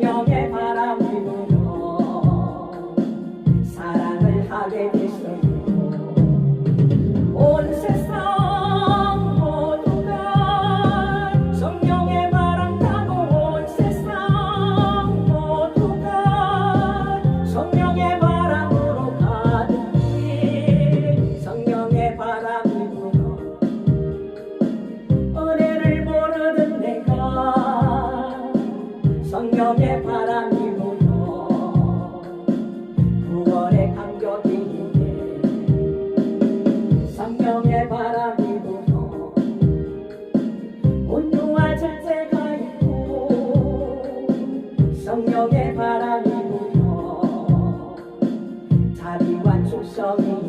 young young 청년의 바람이 불어. 구월의 감격이 있네 성령의 바람이 불어. 온유와 절제가 있고 성령의 바람이 불어. 자비와 충성이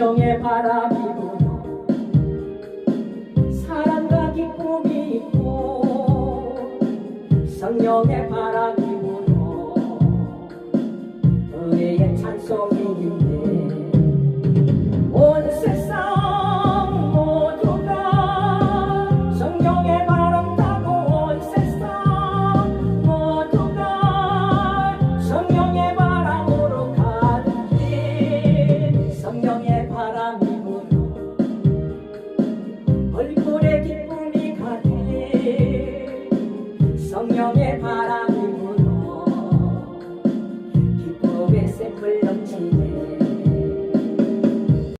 운명의 바람이 Holy Ghost.